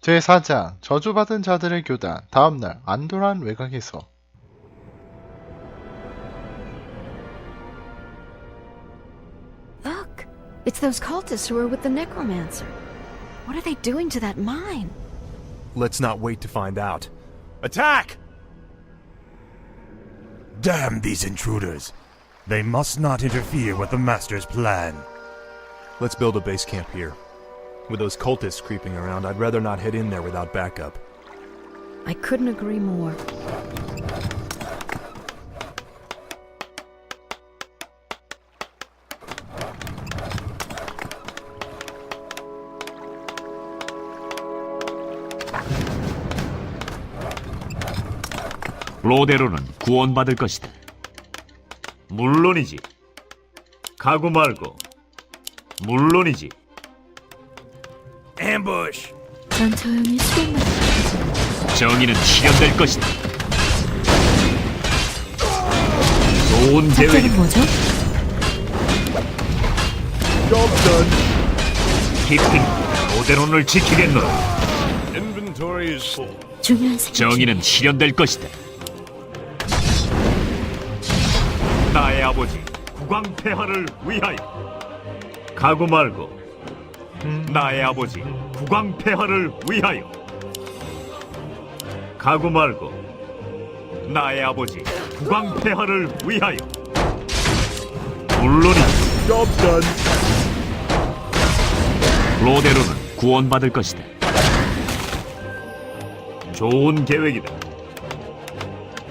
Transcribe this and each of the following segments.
제4장 저주받은 자들의 교단 다음날 안도란 외곽에서 Look, it's those cultists who are with the necromancer. What are they doing to that mine? Let's not wait to find out. Attack! Damn these intruders! They must not interfere with the Master's plan. Let's build a base camp here. With those cultists creeping around, I'd rather not head in there without backup. I couldn't agree more. 로데로는 구원받을 것이다. 물론이지. 가구 말고. 물론이지. Ambush! 전 조용히 수행만 정의는 실현될 것이다. 좋은 작전은 계획이다. 뭐죠? 기필 로데론을 지키겠노라. Inventory is full. 중요한 생각 정의는 실현될 것이다. 나의 아버지 국왕 폐하를 위하여 가구 말고 나의 아버지 국왕 폐하를 위하여 가구 말고 나의 아버지 국왕 폐하를 위하여 물론이지 로데로는 구원받을 것이다. 좋은 계획이다.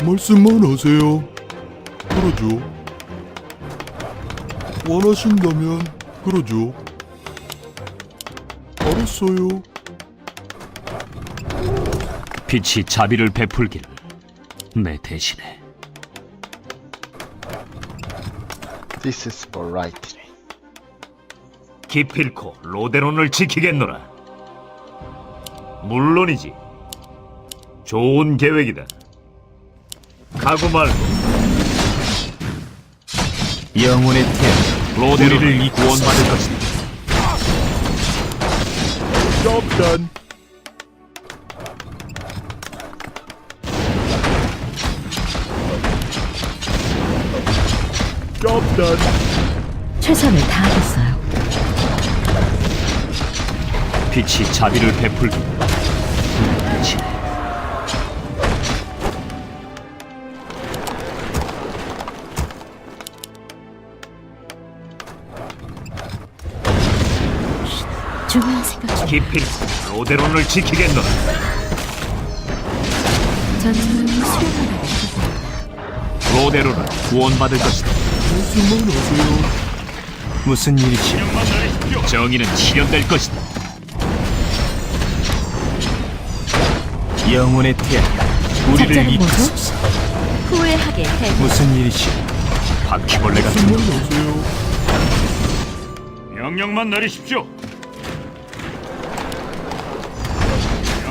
말씀만 하세요. 그러죠. 원하신다면 그러죠. 알았어요. 빛이 자비를 베풀기를 내 대신에 This is for right. 기필코 로데론을 지키겠노라. 물론이지. 좋은 계획이다. 가구 말고 영혼의 태양 로데론을 구원받을 것이다. 짠. 짠. 최선을 다하겠어요. 빛이 자비를 베풀기를 내 기필코 로데론을 지키겠노라. 전 조용히 수행만 하겠습니다. 로데론은 구원받을 것이다. 무슨 일이지? 정의는 실현될 것이다. 영혼의 태양 우리를 작전은 뭐죠? 이끄소서 후회하게 해. 무슨 일이지? 바퀴벌레 같은. 명령만 내리십시오.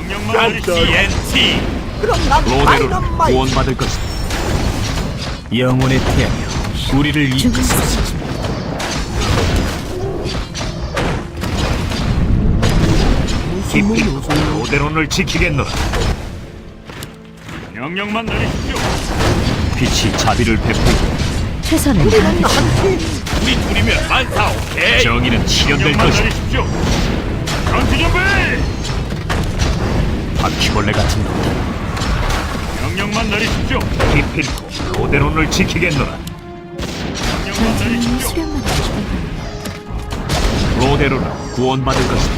명령만. TNT. 로데로는 구원받을 것이다. 영혼의 태양이여 우리를 이끄소서 하세요. 로데론을 지키겠노라. 명령만 내리십시오. 빛이 자비를 베풀고 최선을 다하겠습니다. 우리 둘이면 만사 오케이. 정의는 실현될 것이다. 내리십시오. 전투 준비. 바퀴벌레 같은 놈들. 명령만 내리십시오. 기필코 로데론을 지키겠노라. 전 조용히 수행만 하겠습니다. 로데로는 구원받을 것이다.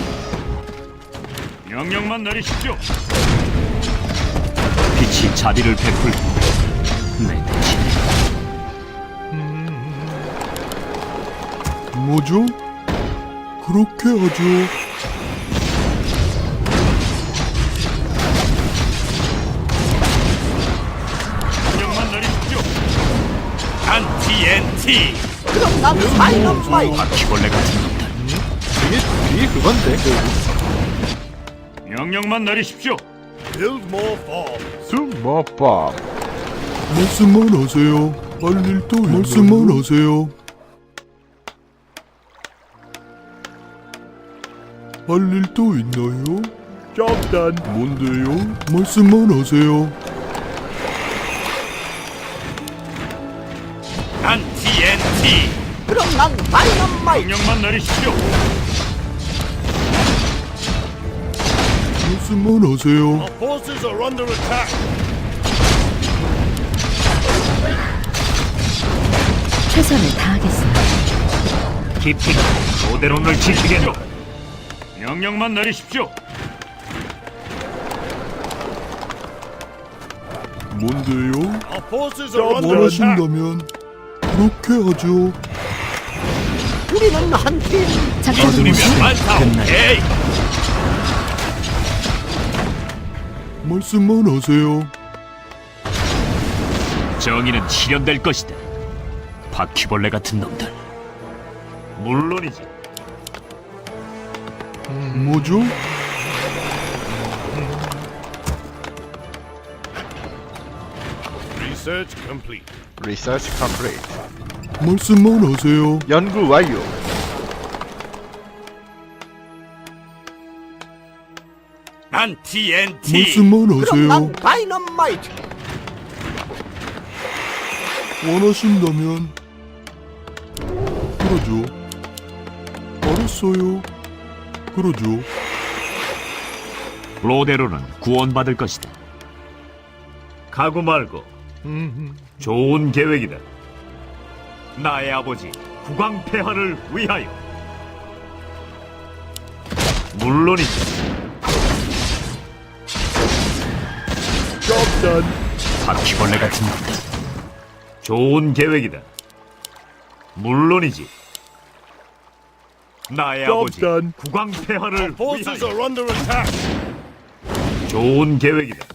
명령만 내리십시오. 빛이 자비를 베풀고 내 대신에 뭐죠? 그렇게 하죠. 안TNT. 바퀴벌레 같은 놈들. 이게, 이게 그건데 명령만 내리십시오. Build more bombs. 수모법 말씀만 하세요. 할 일도 말씀만 하세요. 할 일도 있나요? Job done. 뭔데요? 말씀만 하세요. 그럼 난 다이너마이트 명령만 내리십시오. 말씀만 하세요. Forces are under attack. 최선을 다하겠습니다. 깊이 로데론을 지키겠노. 명령만 내리십시오. 뭔데요? Our forces are under attack. 원하신다면 그렇게 하죠. 우리는 한 팀 작전은 어둠이면 뭐죠? 만사 끝나요. 오케이. 말씀만 하세요. 정의는 실현될 것이다. 바퀴벌레 같은 놈들. 물론이지. 뭐죠? Research complete. 리서치 컴플리트. 말씀만 하세요. 연구 완료. 난 TNT. 말씀만 그럼 하세요. 난 다이너마이트 원하신다면 그러죠. 알았어요. 그러죠. 로데로는 구원받을 것이다. 가구 말고 좋은 계획이다. 나의 아버지 국왕 폐하를 위하여. 물론이지. Job done. 바퀴벌레 같은 놈들. 좋은 계획이다. 물론이지. 나의 아버지 done. 국왕 폐하를 위하여. 좋은 계획이다.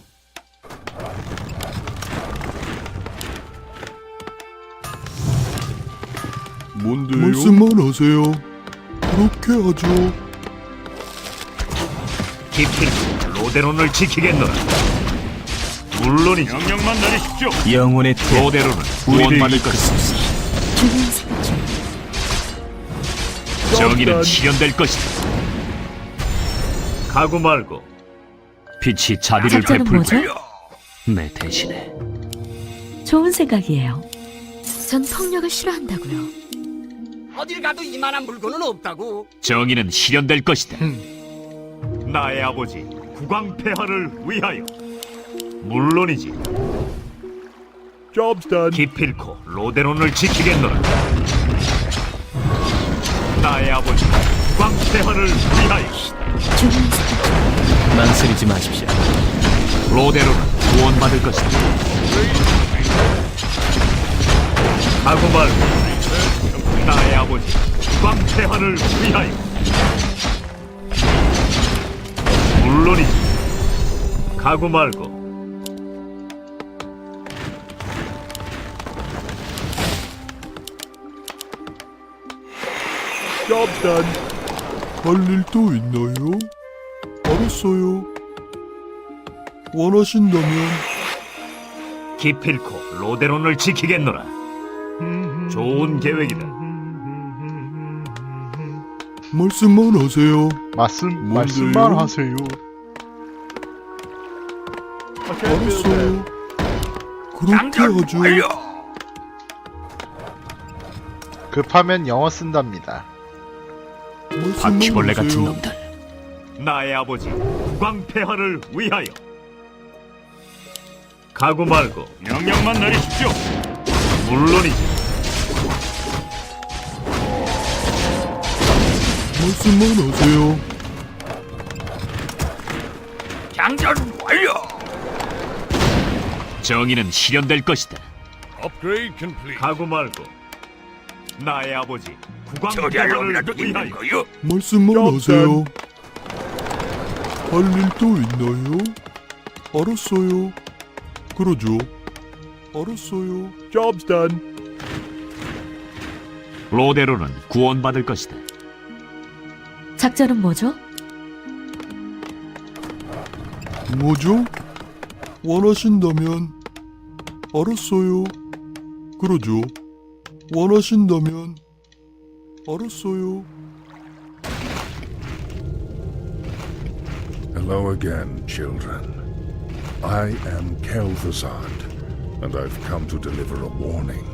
뭔데요? 말씀만 하세요. 그렇게 하죠. 깊이 로데론을 지키겠노라. 물론이지. 명령만 내리십시오. 영혼의 로데론은 구원받을 것이다. 정의는 실현될 것이다. 가구 말고 빛이 자비를 작전은 베풀 뭐죠? 거야. 내 대신에 좋은 생각이에요. 전 폭력을 싫어한다고요. 어딜 가도 이만한 물건은 없다고 정의는 실현될 것이다. 나의 아버지 국왕 폐하를 위하여. 물론이지. Job's done. 기필코 로데론을 지키겠노라. 나의 아버지 국왕 폐하를 위하여. 망설이지 마십시오. 로데로는 구원받을 것이다. 가구 말고 나의 아버지 광태하를 위하여 물론이지 가구 말고 Job's done. 할일또 있나요? 알았어요. 원하신다면 기필코 로데론을 지키겠노라. 좋은 계획이다. 말씀만 하세요. 말씀 뭔데요? 말씀만 하세요. 알았어요. 그렇게 하죠. 급하면 영어 쓴답니다. 말씀만 바퀴벌레 같은 하세요. 놈들. 나의 아버지 국왕 폐하를 위하여. 가구 말고 명령만 내리십시오. 물론이지. 말씀만 하세요. 장전 완료. 정의는 실현될 것이다. 가구 말고 나의 아버지 국왕 폐하를 위하여. 말씀만 Job's 하세요. 할 일 또 있나요? 알았어요. 그러죠. 알았어요. Job's done. 로데로는 구원받을 것이다. 작전은 뭐죠? 뭐죠? 원하신다면 알았어요. 그러죠. 원하신다면 알았어요. Hello again, children. I am Kel'Thuzad, and I've come to deliver a warning.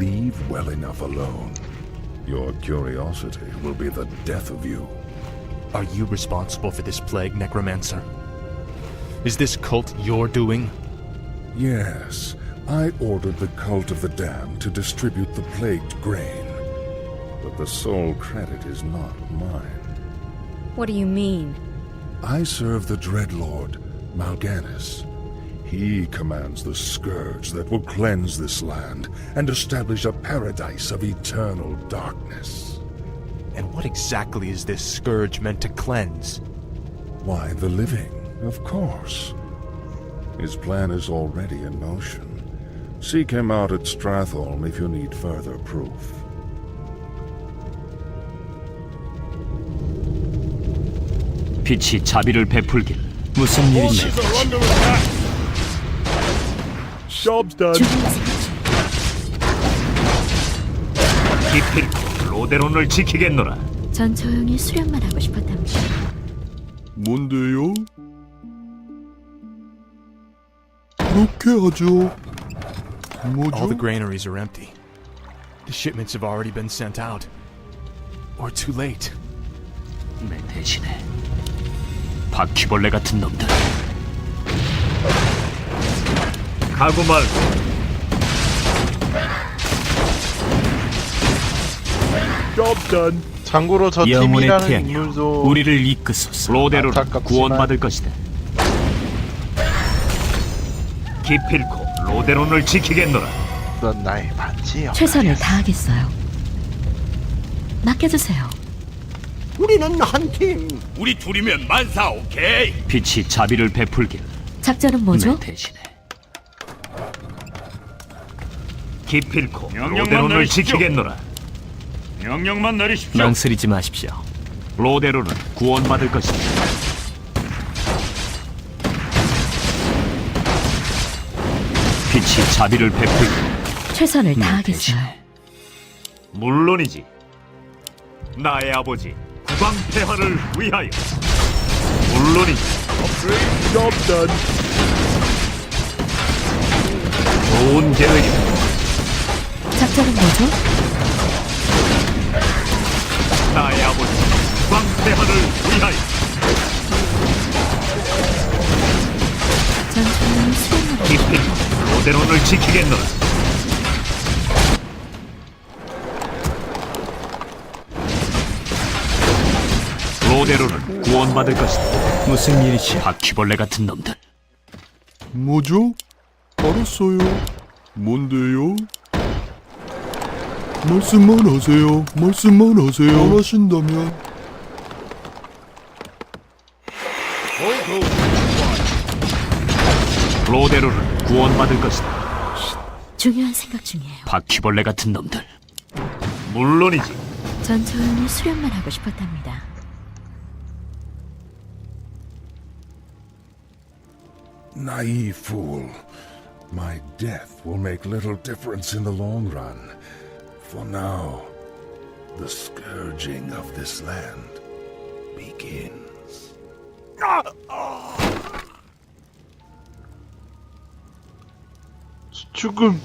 Leave well enough alone. Your curiosity will be the death of you. Are you responsible for this plague, Necromancer? Is this cult your doing? Yes, I ordered the Cult of the Damned to distribute the plagued grain. But the sole credit is not mine. What do you mean? I serve the Dreadlord, Mal'Ganis. He commands the scourge that will cleanse this land and establish a paradise of eternal darkness. And what exactly is this scourge meant to cleanse? Why, the living, of course. His plan is already in motion. Seek him out at Stratholm if you need further proof. 빛이 자비를 베풀길. 무슨 일이지? Job's done. 기필코 로데론을 지키겠노라. 전 조용히 수련만 하고 싶었답니다. 뭔데요? 그렇게 하죠. All the 뭐죠? granaries are empty. The shipments have already been sent out. Or too late. 내 대신에 바퀴벌레 같은 놈들. Job's done. 참고로 저 영혼의 팀이라는 태양이여, 인물도 우리를 이끄소서. 안타깝지만- 구원받을 것이다. 기필코 로데론을 지키겠노라. 넌 나의 반지 역 최선을 다하겠어요. 맡겨주세요. 우리는 한 팀. 우리 둘이면 만사 오케이. 빛이 자비를 베풀길. 작전은 뭐죠? 내 대신에 기필코 명령만 로데론을 내리십시오. 지키겠노라. 명령만 내리십시오. 망설이지 마십시오. 로데론은 구원받을 것이다. 빛이 자비를 베풀길. 최선을 내 다하겠어요. 물론이지. 나의 아버지 국왕 폐하를 위하여. 물론이지. 좋은 계획이다. 작전은 뭐죠? 나의 아버지 국왕폐하를 위하여. 전 조용히 수련만 하고 기필코 로데론을 지키겠노라. 로데론은 구원받을 것이다. 무슨 일이지? 바퀴벌레 같은 놈들. 뭐죠? 알았어요. 뭔데요? 말씀만 하세요. 말씀만 하세요. 원하신다면. 로데론은 구원받을 것이다. 중요한 생각 중이에요. 바퀴벌레 같은 놈들. 물론이지. 전 조용히 수련만 하고 싶었답니다. Naive fool. My death will make little difference in the long run. For now, the scourging of this land begins. 죽음